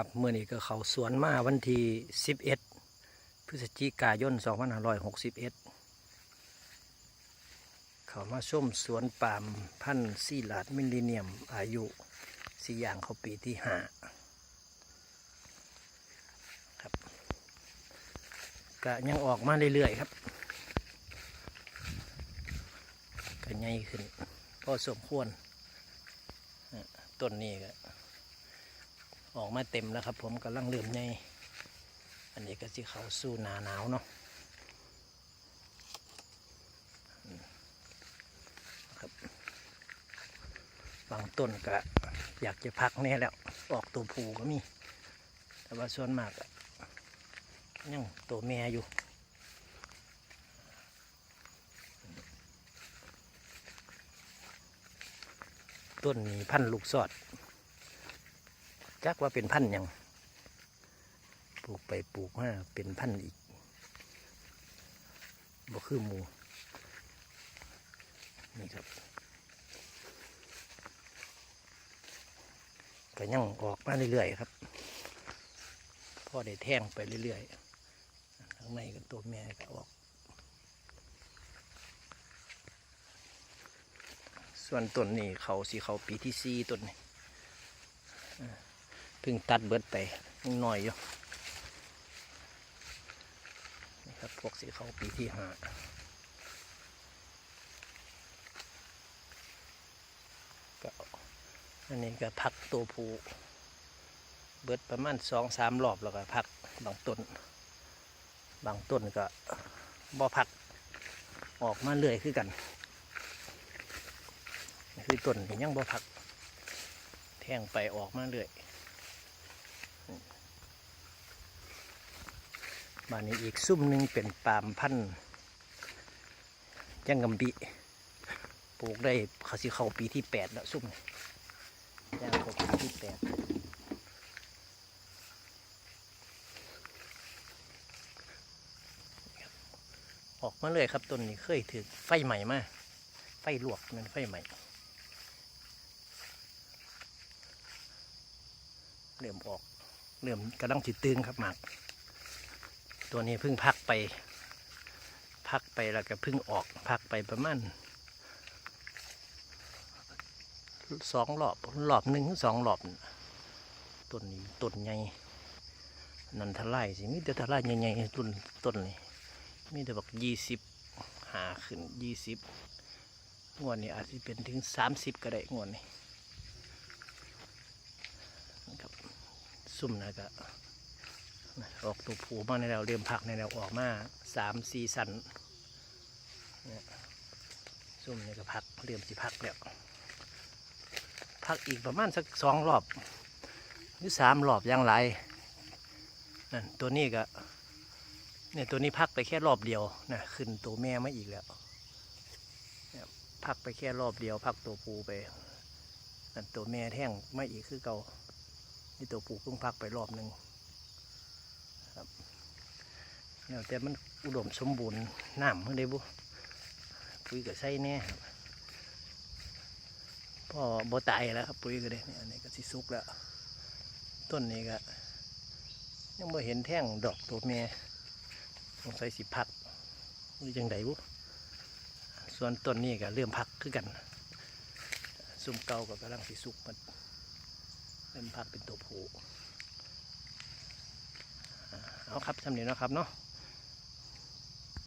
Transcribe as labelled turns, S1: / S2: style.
S1: ครับเมื่อนี้ก็เขาสวนมาวันที่ 11 พฤศจิกายน 2561 เขามาชมสวนปาล์มพันธุ์ซีลาดมิลลิเนียมอายุสี่อย่างเขาปีที่ห้าครับก็ยังออกมาเรื่อยๆครับก็ใหญ่ขึ้นพอสมควรต้นนี้ก็ ออกมาเต็มแล้วครับ ผมกำลังเริ่มใหญ่อันนี้ก็สิเขาสู้หนาหนาวเนาะครับ บางต้นก็อยากจะพักแน่แล้ว ออกตัวผูก็มี แต่ว่าส่วนมากยังตัวแม่อยู่ต้นนี้พันลูกสอด จักว่าเป็นพันธุ์ยังปลูกไปปลูกมาเป็นพันธุ์อีกบ่คือหมูนี่ครับก็ยังออกมาเรื่อยๆครับพ่อได้แท่งไปเรื่อยๆข้างในก็ตัวแม่ก็ออก ส่วนต้นนี้เขาสีเขาปีที่สี่ต้นนี้ พิ่งตัดเบิดไปยังน้อยอยู่นี่ครับพวกสีเขาปีที่ห้าก็อันนี้ก็พักตัวผูเบิดประมาณสองสามรอบแล้วก็พักบางต้น บางต้นก็บ่พักออกมาเรื่อยคือกันคือต้นยังบ่พัก แทงไปออกมาเรื่อย บานนี้อีกซุ่มหนึ่งเป็นปาล์มพันธุ์ยังกำบิปลูกได้เขาสิเข้าปีที่แปดแล้วซุ่มย่างเข้าปีที่แปดออกมาเลยครับต้นนี้เคยถือไฟใหม่มาไฟลวกนั่นไฟใหม่เริ่มออกเริ่มกำลังจิตตึงครับหมาก ตัวนี้เพิ่งพักไป พักไปแล้วก็เพิ่งออกพักไปประมาณสองรอบรอบหนึ่งถึงสองรอบต้นนี้ต้นใหญ่นันทลายสิมีแต่ทลายใหญ่ๆต้นต้นนี้มีแต่บอกยี่สิบหาขึ้นยี่สิบงวดนี้อาจจะเป็นถึงสามสิบก็ได้งวดนี้นะครับซุ่มนะก็ ออกตัวผูมาในแนวเริ่มพักในแนวออกมาสามสี่สันเนี่ยซุ่มนี่ก็พักเริ่มสิพักแล้วพักอีกประมาณสักสองรอบหรือสามรอบอย่างไรนั่นตัวนี้ก็เนี่ยตัวนี้พักไปแค่รอบเดียวนะขึ้นตัวแม่มาอีกแล้วพักไปแค่รอบเดียว พักตัวผูไปนั่นตัวแม่แท่งไม่อีกคือเก่านี่ตัวผูเพิ่งพักไปรอบหนึ่ง แล้วแต่มันอุดมสมบูรณ์น้ำเมื่อไดบุปุ๋ยก็ใส่แน่ครับพ่อบ่ตายแล้วครับปุ๋ยก็ได้เนี่ยอันนี้ก็สิสุกแล้ว ต้นนี้ก็ยังบ่เห็นแท่งดอกตัวแม่สงสัยสิพักหรือจังไดบุส่วนต้นนี้ก็เริ่มพักคือกันซุ่มเก่าก็กำลังสิสุกมันเริ่มพักเป็นตัวผู เอาครับสำเนียนะครับเนาะ